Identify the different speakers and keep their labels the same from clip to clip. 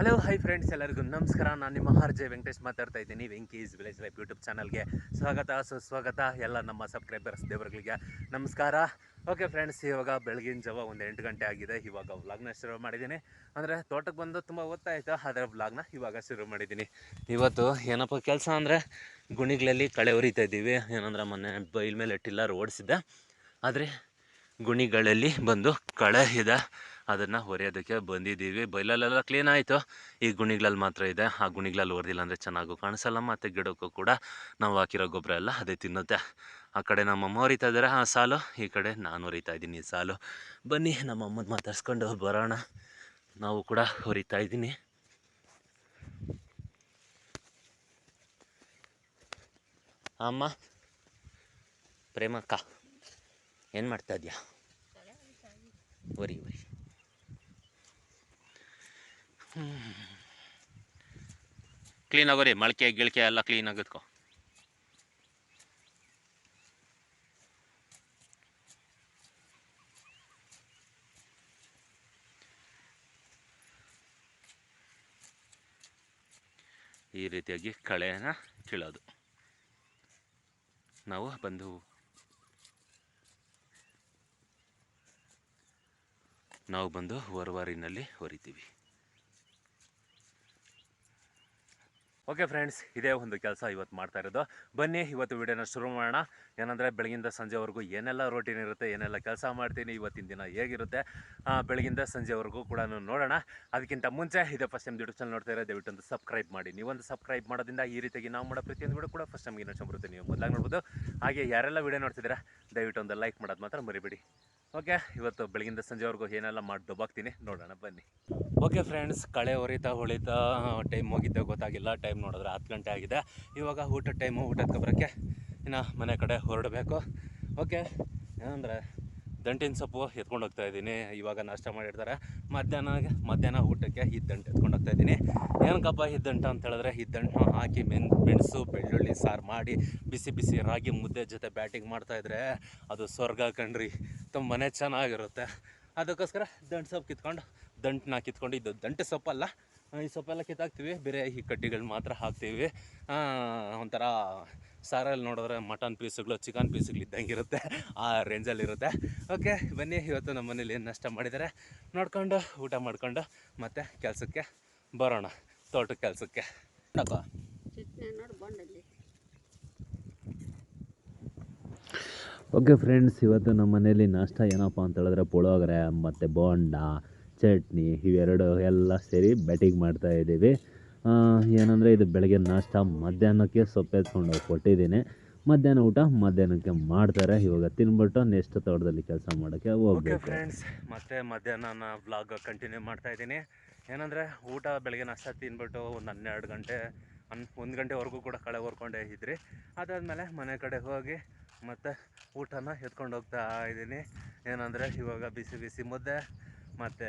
Speaker 1: Hello hi friends ಎಲ್ಲರಿಗೂ ನಮಸ್ಕಾರ. ನಾನು ನಿಮ್ಮ ಆರ್ ಜೆ ವೆಂಕಟೇಶ್ ಮಾತಾಡ್ತಾ ಇದ್ದೀನಿ ವೆಂಕೀಸ್ ವಿಲೇಜ್ ಲೈಫ್ ಯೂಟ್ಯೂಬ್ ಚಾನಲ್ಗೆ ಸ್ವಾಗತ, ಸುಸ್ವಾಗತ, ಎಲ್ಲ ನಮ್ಮ ಸಬ್ಸ್ಕ್ರೈಬರ್ಸ್ ದೇವರುಗಳಿಗೆ ನಮಸ್ಕಾರ. ಓಕೆ ಫ್ರೆಂಡ್ಸ್ ಇವಾಗ ಬೆಳಗಿನ ಜಾವ ಒಂದು ಎಂಟು ಗಂಟೆ ಆಗಿದೆ, ಇವಾಗ ವ್ಲಾಗ್ನ ಶುರು ಮಾಡಿದ್ದೀನಿ. ಅಂದರೆ ತೋಟಕ್ಕೆ ಬಂದು ತುಂಬ ಹೊತ್ತಾಯಿತು ಅದರ ವ್ಲಾಗ್ನ ಇವಾಗ ಶುರು ಮಾಡಿದ್ದೀನಿ. ಇವತ್ತು ಏನಪ್ಪ ಕೆಲಸ ಅಂದರೆ, ಗುಣಿಗಳಲ್ಲಿ ಕಳೆ ಹೊರಿತಾ ಇದ್ದೀವಿ. ಏನಂದ್ರೆ ಮೊನ್ನೆ ಬೈಲ್ ಮೇಲೆ ಟಿಲ್ಲರ್ ಓಡಿಸಿದ್ದೆ. ಆದರೆ ಗುಣಿಗಳಲ್ಲಿ ಬಂದು ಕಳೆ ಇದೆ. ಅದನ್ನು ಹೊರೆಯೋದಕ್ಕೆ ಬಂದಿದ್ದೀವಿ. ಬೈಲಲ್ಲೆಲ್ಲ ಕ್ಲೀನ್ ಆಯಿತು. ಈ ಗುಣಿಗಳಲ್ಲಿ ಮಾತ್ರ ಇದೆ. ಆ ಗುಣಿಗಳಲ್ಲಿ ಹೊರದಿಲ್ಲ ಅಂದರೆ ಚೆನ್ನಾಗೂ ಕಾಣಿಸಲ್ಲ ಮತ್ತು ಗಿಡಕ್ಕೂ ಕೂಡ. ನಾವು ಹಾಕಿರೋ ಗೊಬ್ಬರ ಎಲ್ಲ ಅದೇ ತಿನ್ನುತ್ತೆ. ಆ ಕಡೆ ನಮ್ಮ ಅಮ್ಮ ಹೊರಿತಾ ಇದ್ದಾರೆ ಆ ಸಾಲು ಈ ಕಡೆ ನಾನು ಹೊರಿತಾ ಇದ್ದೀನಿ ಈ ಸಾಲು. ಬನ್ನಿ ನಮ್ಮಮ್ಮನ ಮಾತಾಡ್ಸ್ಕೊಂಡು ಬರೋಣ. ನಾವು ಕೂಡ ಹೊರಿತಾ ಇದ್ದೀನಿ. ಅಮ್ಮ ಪ್ರೇಮಕ್ಕ ಏನು ಮಾಡ್ತಾ ಇದೆಯಾ? ಒರಿ ಒರಿ. ಕ್ಲೀನ್ ಆಗೋರಿ ಮೊಳಕೆ, ಗಿಳಿಕೆ ಎಲ್ಲ ಕ್ಲೀನ್ ಆಗಿದ್ಕೋ ಈ ರೀತಿಯಾಗಿ ಕಳೆನ ಕೀಳೋದು. ನಾವು ಬಂದು ನಾವು ಬಂದು ಹೊರವಾರಿನಲ್ಲಿ ಹೊರಿತೀವಿ. ಓಕೆ ಫ್ರೆಂಡ್ಸ್ ಇದೇ ಒಂದು ಕೆಲಸ ಇವತ್ತು ಮಾಡ್ತಾ ಇರೋದು. ಬನ್ನಿ, ಇವತ್ತು ವಿಡಿಯೋನ ಶುರು ಮಾಡೋಣ. ಏನಂದರೆ, ಬೆಳಗಿಂದ ಸಂಜೆವರೆಗೂ ಏನೆಲ್ಲ ರೋಟೀನ್ ಇರುತ್ತೆ, ಏನೆಲ್ಲ ಕೆಲಸ ಮಾಡ್ತೀನಿ, ಇವತ್ತಿನ ದಿನ ಹೇಗಿರುತ್ತೆ ಬೆಳಗಿಂದ ಸಂಜೆವರೆಗೂ ಕೂಡ ನೋಡೋಣ. ಅದಕ್ಕಿಂತ ಮುಂಚೆ, ಇದೇ ಫಸ್ಟ್ ಟೈಮ್ ಯೂಟ್ಯೂಬ್ ಚಾನಲ್ ನೋಡ್ತಾ ಇರೋ ದಯವಿಟ್ಟು ಒಂದು ಸಬ್ಸ್ಕ್ರೈಬ್ ಮಾಡಿ. ನೀವೊಂದು ಸಬ್ಸ್ಕ್ರೈಬ್ ಮಾಡೋದ್ರಿಂದ ಈ ರೀತಿಯಾಗಿ ನಾವು ಮಾಡೋ ಪ್ರತಿಯೊಂದು ವಿಡಿಯೋ ಕೂಡ ಫಸ್ಟ್ ಟೈಮ್ಗೆ ಇನ್ನೊಂದು ಬರುತ್ತೆ ನೀವು ಮೊದಲಾಗಿ ನೋಡ್ಬೋದು. ಹಾಗೆ ಯಾರೆಲ್ಲ ವಿಡಿಯೋ ನೋಡ್ತಿದ್ದೀರಾ, ದಯವಿಟ್ಟು ಒಂದು ಲೈಕ್ ಮಾಡೋದು ಮಾತ್ರ ಮರಿಬೇಡಿ. ಓಕೆ, ಇವತ್ತು ಬೆಳಗಿಂದ ಸಂಜೆವರೆಗೂ ಏನೆಲ್ಲ ಮಾಡಿ, ದಬ್ಬಾಕ್ತೀನಿ. ನೋಡೋಣ, ಬನ್ನಿ. ಓಕೆ ಫ್ರೆಂಡ್ಸ್, ಕಳೆ ಹೊರಿತಾ ಹೊಳಿತಾ, ಟೈಮ್ ಹೋಗಿದ್ದೆ ಗೊತ್ತಾಗಿಲ್ಲ, ಟೈಮ್ ನೋಡಿದ್ರೆ ಹತ್ತು ಗಂಟೆ ಆಗಿದೆ. ಇವಾಗ ಊಟದ ಟೈಮು ಊಟಕ್ಕೆ ಬರೋಕ್ಕೆ ಇನ್ನು ಮನೆ ಕಡೆ ಹೊರಡಬೇಕು. ಓಕೆ ಏನಂದರೆ ದಂಟಿನ ಸೊಪ್ಪು ಎತ್ಕೊಂಡು ಹೋಗ್ತಾ ಇದ್ದೀನಿ. ಇವಾಗ ನಾಷ್ಟ ಮಾಡಿರ್ತಾರೆ. ಮಧ್ಯಾಹ್ನ ಮಧ್ಯಾಹ್ನ ಊಟಕ್ಕೆ ಈ ದಂಟು ಎತ್ಕೊಂಡು ಹೋಗ್ತಾ ಇದ್ದೀನಿ. ಏನಕ್ಕಪ್ಪ ಈ ದಂಟು ಅಂತ ಹೇಳಿದ್ರೆ, ಈ ದಂಟು ಹಾಕಿ ಮೆನ್, ಮೆಣಸು, ಬೆಳ್ಳುಳ್ಳಿ, ಸಾರು ಮಾಡಿ, ಬಿಸಿ ಬಿಸಿ ರಾಗಿ ಮುದ್ದೆ ಜೊತೆ ಬ್ಯಾಟಿಂಗ್ ಮಾಡ್ತಾಯಿದ್ರೆ ಅದು ಸ್ವರ್ಗ ಕಣ್ರಿ. ತುಂಬಾ ಚೆನ್ನಾಗಿರುತ್ತೆ. ಅದಕ್ಕೋಸ್ಕರ ದಂಟು ಸೊಪ್ಪು ಕಿತ್ಕೊಂಡು ದಂಟನ್ನ ಕಿತ್ಕೊಂಡು ಇದು ದಂಟು ಸೊಪ್ಪಲ್ಲ ಈ ಸೊಪ್ಪೆಲ್ಲ ಕಿತ್ತಾಕ್ತೀವಿ. ಬೇರೆ ಈ ಕಡ್ಡಿಗಳು ಮಾತ್ರ ಹಾಕ್ತೀವಿ. ಒಂಥರ ಸಾರಲ್ಲಿ ನೋಡಿದ್ರೆ ಮಟನ್ ಪೀಸುಗಳು ಚಿಕನ್ ಪೀಸುಗಳು ಇದ್ದಂಗಿರುತ್ತೆ. ಆ ರೇಂಜಲ್ಲಿರುತ್ತೆ ಓಕೆ ಬನ್ನಿ ಇವತ್ತು ನಮ್ಮ ಮನೇಲಿ ಏನು ನಷ್ಟ ಮಾಡಿದ್ದಾರೆ? ನೋಡ್ಕೊಂಡು ಊಟ ಮಾಡ್ಕೊಂಡು ಮತ್ತೆ ಕೆಲಸಕ್ಕೆ ಬರೋಣ. ತೋಟದ ಕೆಲಸಕ್ಕೆ
Speaker 2: ನೋಡು ಬಾಂಡಲ್ಲಿ
Speaker 3: ಓಕೆ ಫ್ರೆಂಡ್ಸ್ ಇವತ್ತು ನಮ್ಮ ಮನೇಲಿ ನಾಷ್ಟ ಏನಪ್ಪ ಅಂತ ಹೇಳಿದ್ರೆ ಪುಳೋಗರೆ ಮತ್ತು ಬೋಂಡ ಚಟ್ನಿ ಇವೆರಡು ಎಲ್ಲ ಸೇರಿ ಬ್ಯಾಟಿಂಗ್ ಮಾಡ್ತಾ ಇದ್ದೀವಿ. ಏನಂದರೆ ಇದು ಬೆಳಗ್ಗೆ ನಾಷ್ಟ ಮಧ್ಯಾಹ್ನಕ್ಕೆ ಸೊಪ್ಪು ಎತ್ಕೊಂಡು ಹೋಗಿ ಕೊಟ್ಟಿದ್ದೀನಿ. ಮಧ್ಯಾಹ್ನ ಊಟ ಮಧ್ಯಾಹ್ನಕ್ಕೆ ಮಾಡ್ತಾರೆ. ಇವಾಗ ತಿನ್ಬಿಟ್ಟು ನೆಕ್ಸ್ಟ್ ತೋಟದಲ್ಲಿ ಕೆಲಸ ಮಾಡೋಕ್ಕೆ
Speaker 1: ಓಕೆ
Speaker 3: ಹೋಗ್ಬೇಕು.
Speaker 1: ಫ್ರೆಂಡ್ಸ್ ಮತ್ತೆ ಮಧ್ಯಾಹ್ನ ವ್ಲಾಗ್ ಕಂಟಿನ್ಯೂ ಮಾಡ್ತಾ ಇದ್ದೀನಿ. ಏನಂದರೆ ಊಟ ಬೆಳಗ್ಗೆ ನಾಷ್ಟ ತಿನ್ಬಿಟ್ಟು ಒಂದು ಹನ್ನೆರಡು ಗಂಟೆ ಅನ್ ಒಂದು ಗಂಟೆವರೆಗೂ ಕೂಡ ಕಳೆ ಹೊರ್ಕೊಂಡೇ ಇದ್ರಿ. ಅದಾದಮೇಲೆ ಮನೆ ಕಡೆ ಹೋಗಿ ಮತ್ತು ಊಟನ ಎತ್ಕೊಂಡು ಹೋಗ್ತಾ ಇದ್ದೀನಿ. ಏನಂದರೆ ಇವಾಗ ಬಿಸಿ ಬಿಸಿ ಮುದ್ದೆ, ಮತ್ತು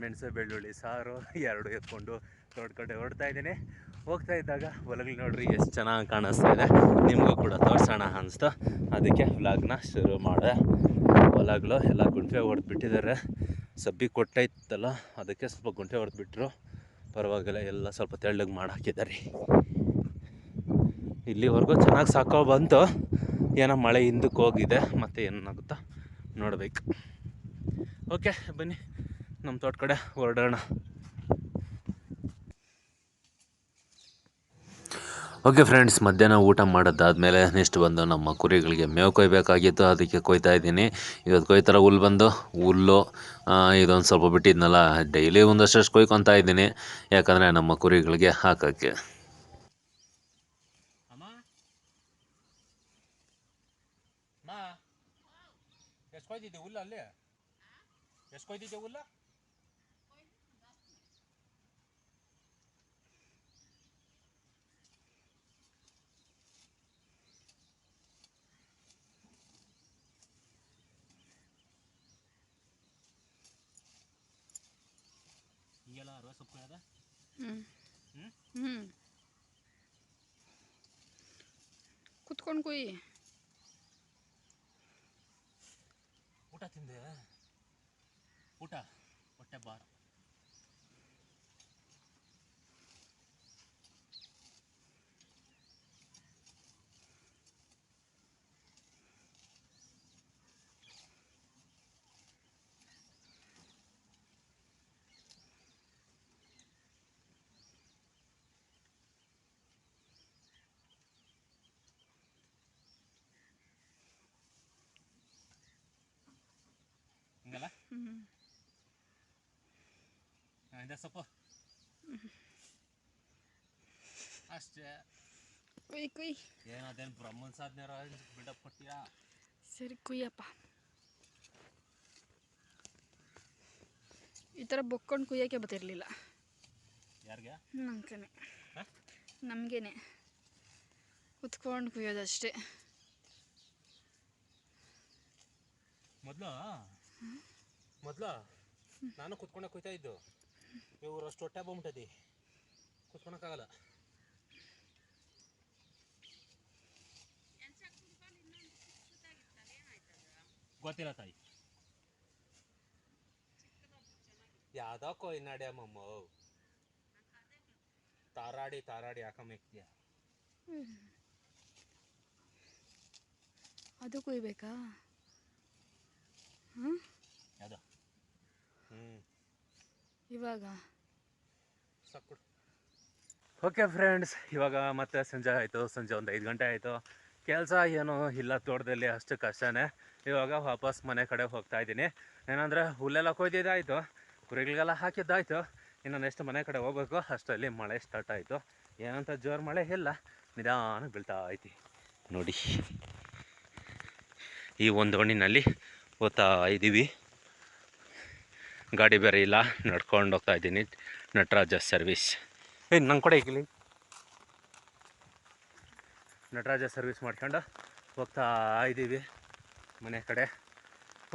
Speaker 1: ಮೆಣಸು, ಬೆಳ್ಳುಳ್ಳಿ, ಸಾರು ಎರಡು ಎತ್ಕೊಂಡು ದೊಡ್ಡ ಕಡೆ ಹೊಡ್ತಾ ಇದ್ದೀನಿ. ಹೋಗ್ತಾ ಇದ್ದಾಗ ಹೊಲಗಳು ನೋಡ್ರಿ ಎಷ್ಟು ಚೆನ್ನಾಗಿ ಕಾಣಿಸ್ತಾ ಇದೆ. ನಿಮಗೂ ಕೂಡ ತೋರಿಸೋಣ ಅನಿಸ್ತು. ಅದಕ್ಕೆ ವ್ಲಾಗ್ನ ಶುರು ಮಾಡಿದೆ ಹೊಲಗಳು ಎಲ್ಲ ಗುಂಟೆ ಹೊಡೆದ್ಬಿಟ್ಟಿದ್ದಾರೆ ಸಬ್ಬಿ ಕೊಟ್ಟೈತಲ್ಲ ಅದಕ್ಕೆ ಸ್ವಲ್ಪ ಗುಂಟೆ ಹೊಡೆದ್ಬಿಟ್ರು ಪರವಾಗಿಲ್ಲ, ಎಲ್ಲ ಸ್ವಲ್ಪ ತೆಳ್ಳಗೆ ಮಾಡಿ ಹಾಕಿದ್ದಾರೆ ಇಲ್ಲಿವರೆಗೂ ಚೆನ್ನಾಗಿ ಸಾಕೋ ಬಂತು. ಏನೋ ಮಳೆ ಹಿಂದಕ್ಕೆ ಹೋಗಿದೆ, ಮತ್ತು ಏನಾಗುತ್ತೋ ನೋಡಬೇಕು. ಓಕೆ, ಬನ್ನಿ ನಮ್ಮ ತೋಟ ಕಡೆ ಹೊರಡೋಣ.
Speaker 3: ಓಕೆ ಫ್ರೆಂಡ್ಸ್, ಮಧ್ಯಾಹ್ನ ಊಟ ಮಾಡೋದಾದಮೇಲೆ ನೆಕ್ಸ್ಟ್ ಬಂದು ನಮ್ಮ ಕುರಿಗಳಿಗೆ ಮೇವು ಕೊಯ್ಬೇಕಾಗಿತ್ತು, ಅದಕ್ಕೆ ಕೊಯ್ತಾ ಇದ್ದೀನಿ. ಇವತ್ತು ಕೊಯ್ತಾರೆ ಹುಲ್ಲು ಬಂದು, ಹುಲ್ಲು ಇದೊಂದು ಸ್ವಲ್ಪ ಬಿಟ್ಟಿದ್ನಲ್ಲ, ಡೈಲಿ ಒಂದಷ್ಟು ಕೊಯ್ಕೊತಾ ಇದ್ದೀನಿ. ಯಾಕಂದರೆ ನಮ್ಮ ಕುರಿಗಳಿಗೆ ಹಾಕೋಕ್ಕೆ
Speaker 1: ಅಮ್ಮ ಮಾ ಎಷ್ಟು ಕೊಯ್ದಿದ್ದೆ ಹುಲ್ಲ ಅಲ್ಲಿ? ಎಷ್ಟು ಕೊಯ್ದಿದ್ದೆ ಹುಲ್ಲ? ಈಗೆಲ್ಲ ಅರವತ್ತು ಸೊಪ್ಪು ಅದ
Speaker 2: ಹ್ಞೂ
Speaker 1: ಹ್ಮ್?
Speaker 2: ಹ್ಞೂ ಕುತ್ಕೊಂಡು ಕುಯ್
Speaker 1: ಊಟ ತಿಂದೆ. ಊಟ ಹೊಟ್ಟೆ ಬಾರ.
Speaker 2: ಹ್ಞೂ
Speaker 1: ಸೊಪ್ಪು? ಅಷ್ಟೇ.
Speaker 2: ಕುಯ್ ಕುಯ್.
Speaker 1: ಏನದೇನು ಬ್ರಹ್ಮನ್ ಸಾಧನೆ ಬಿಲ್ಡಪ್ ಕೊಟ್ಟಿಯಾ
Speaker 2: ಸರಿ ಕುಯ್ಯಪ್ಪ. ಈ ಥರ ಬೊಕ್ಕೊಂಡು ಕುಯ್ಯೋಕ್ಕೆ ಬರ್ತಿರಲಿಲ್ಲ.
Speaker 1: ಯಾರಿಗೆ?
Speaker 2: ನಮ್ಗೆ
Speaker 1: ಹ?
Speaker 2: ನಮಗೇನೆ. ಕುತ್ಕೊಂಡು ಕುಯ್ಯೋದಷ್ಟೇ.
Speaker 1: ಮೊದಲು? ಮೊದಲು? ನಾನು ಕುತ್ಕೊಂಡ ಕುಯ್ತಾ ಇದ್ದು. ಇವ್ರು ಅಷ್ಟು ಹೊಟ್ಟೆ ಬಂಬಿಟ್ಟದಿ ಕುತ್ಕೊಳಕ್ಕಾಗಲ್ಲ. ಗೊತ್ತಿಲ್ಲ ತಾಯಿ. ಯಾವ್ದಕ್ಕೋ ಇನ್ನಾಡಿ ಅಮ್ಮಮ್ಮ. ತಾರಾಡಿ ತಾರಾಡಿ ಯಾಕಮ್ಮೆಕ್ತಿಯ
Speaker 2: ಅದು ಕುಯ್ಬೇಕಾ? ಹಾಂ
Speaker 1: ಯಾವ್ದು?
Speaker 2: ಇವಾಗ.
Speaker 1: ಓಕೆ ಫ್ರೆಂಡ್ಸ್ ಇವಾಗ ಮತ್ತೆ ಸಂಜೆ ಆಯಿತು. ಸಂಜೆ ಒಂದು ಐದು ಗಂಟೆ ಆಯಿತು. ಕೆಲಸ ಏನು ಇಲ್ಲ ತೋಟದಲ್ಲಿ, ಅಷ್ಟು ಕಷ್ಟನೇ. ಇವಾಗ ವಾಪಸ್ ಮನೆ ಕಡೆ ಹೋಗ್ತಾ ಇದ್ದೀನಿ. ಏನಂದರೆ ಹುಲ್ಲೆಲ್ಲ ಕೊಯ್ದಿದ್ದಾಯಿತು. ಕುರಿಗಳಿಗೆಲ್ಲ ಹಾಕಿದ್ದಾಯಿತು. ಇನ್ನು ನೆಕ್ಸ್ಟ್ ಮನೆ ಕಡೆ ಹೋಗ್ಬೇಕು. ಅಷ್ಟರಲ್ಲಿ ಮಳೆ ಸ್ಟಾರ್ಟ್ ಆಯಿತು. ಏನಂತ ಜೋರು ಮಳೆ ಇಲ್ಲ. ನಿಧಾನ ಬೀಳ್ತಾ ಐತಿ. ನೋಡಿ. ಈ ಒಂದು ಹಣ್ಣಿನಲ್ಲಿ ಓದ್ತಾ ಇದ್ದೀವಿ ಗಾಡಿ ಬೇರೆ ಇಲ್ಲ, ನಡ್ಕೊಂಡು ಹೋಗ್ತಾ ಇದ್ದೀನಿ. ನಟರಾಜ ಸರ್ವಿಸ್. ಏ ನಂಗೆ ಕೂಡ ಇಲ್ಲಿ ನಟರಾಜ ಸರ್ವಿಸ್ ಮಾಡ್ಕೊಂಡು ಹೋಗ್ತಾ ಇದ್ದೀವಿ ಮನೆ ಕಡೆ.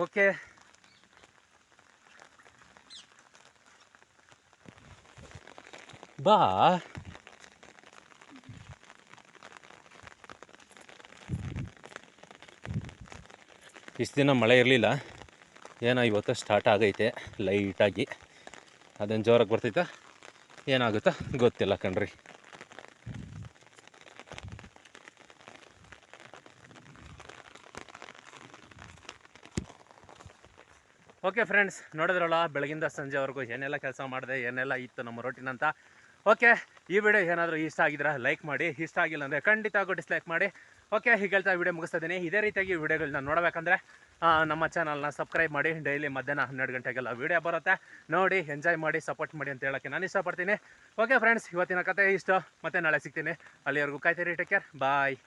Speaker 1: ಓಕೆ. ಬಾ. ಇಷ್ಟು ದಿನ ಮಳೆ ಇರಲಿಲ್ಲ. ಏನೋ ಇವತ್ತು ಸ್ಟಾರ್ಟ್ ಆಗೈತೆ ಲೈಟಾಗಿ ಅದೇನು ಜೋರಾಗಿ ಬರ್ತೈತಾ ಏನಾಗುತ್ತಾ ಗೊತ್ತಿಲ್ಲ ಕಣ್ರಿ. ಓಕೆ ಫ್ರೆಂಡ್ಸ್ ನೋಡಿದ್ರಲ್ಲ, ಬೆಳಗಿಂದ ಸಂಜೆವರೆಗೂ ಏನೆಲ್ಲ ಕೆಲಸ ಮಾಡಿದೆ, ಏನೆಲ್ಲ ಇತ್ತು ನಮ್ಮ ರೊಟೀನ್ ಅಂತ. ಓಕೆ ಈ ವಿಡಿಯೋ ಏನಾದರೂ ಇಷ್ಟ ಆಗಿದ್ರೆ ಲೈಕ್ ಮಾಡಿ. ಇಷ್ಟ ಆಗಿಲ್ಲ ಅಂದರೆ ಖಂಡಿತ ಡಿಸ್ಲೈಕ್ ಮಾಡಿ. ಓಕೆ, ಹೀಗೆ ಹೇಳ್ತಾ ವಿಡಿಯೋ ಮುಗಿಸ್ತಾ ಇದ್ದೀನಿ. ಇದೇ ರೀತಿಯಾಗಿ ವಿಡಿಯೋಗಳನ್ನ ನೋಡಬೇಕಂದ್ರೆ ನಮ್ಮ ಚಾನಲ್ನ ಸಬ್ಸ್ಕ್ರೈಬ್ ಮಾಡಿ ಡೈಲಿ ಮಧ್ಯಾಹ್ನ ಹನ್ನೆರಡು ಗಂಟೆಗೆಲ್ಲ ವಿಡಿಯೋ ಬರುತ್ತೆ. ನೋಡಿ ಎಂಜಾಯ್ ಮಾಡಿ ಸಪೋರ್ಟ್ ಮಾಡಿ ಅಂತ ಹೇಳೋಕ್ಕೆ ನಾನು ಇಷ್ಟಪಡ್ತೀನಿ. ಓಕೆ ಫ್ರೆಂಡ್ಸ್ ಇವತ್ತಿನ ಕತೆ ಇಷ್ಟು. ಮತ್ತೆ ನಾಳೆ ಸಿಗ್ತೀನಿ. ಅಲ್ಲಿವರೆಗೂ ಕಾಯ್ತೀರಿ ಟೇಕ್ ಕೇರ್ ಬಾಯ್